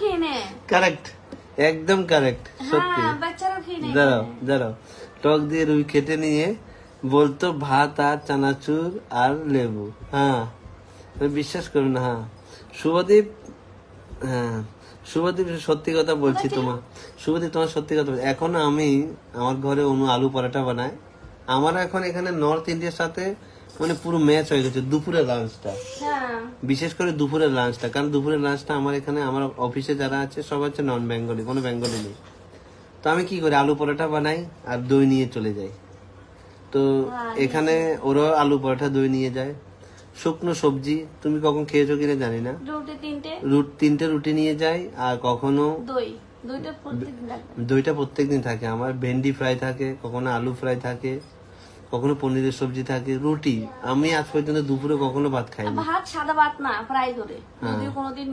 খেয়ে নেয় কারেক্ট একদম কারেক্ট সত্যি। হ্যাঁ বাচ্চারাও খেয়ে নেয়। দাঁড়াও দাঁড়াও। টক দিয়ে রুই কেটে নিয়ে বলতো ভাত আর চানাচুর আর লেবু। হ্যাঁ বিশ্বাস করবে না হ্যাঁ। শুভদীপ হ্যাঁ শুভদীপ সত্যি কথা বলছি তোমার। শুভদীপ তোমার সত্যি কথা বলছি। এখন আমি আমার ঘরে অনু আলু পরোটা বানায় আমার এখন এখানে নর্থ ইন্ডিয়ার সাথে মানে পুরো ম্যাচ হয়ে গেছে দুপুরের লাঞ্চটা হ্যাঁ। বিশেষ করে দুপুরের লাঞ্চটা কারণ দুপুরের লাঞ্চটা আমার এখানে আমার অফিসে যারা আছে সব হচ্ছে নন বেঙ্গলি কোনো বেঙ্গলি নেই। তো আমি কি করি আলু পরোটা বানাই আর দই নিয়ে চলে যাই। তো এখানে ওরা আলু পরোটা দই নিয়ে যায়। শুকনো সবজি তুমি কখন খেয়েছো কিনা জানি না। রুটি তিনটে। রুট তিনটে রুটি নিয়ে যাই আর কখনো দই। দইটা প্রত্যেকদিন দইটা প্রত্যেকদিন থাকে। আমার ভেন্ডি ফ্রাই থাকে কখনো আলু ফ্রাই থাকে। কখনো পনিরের সবজি থাকে রুটি। আমি আজ পর্যন্ত দুপুরে কখনো ভাত খাইনি। ভাত সাদা ভাত না প্রায় ধরে। কোনোদিন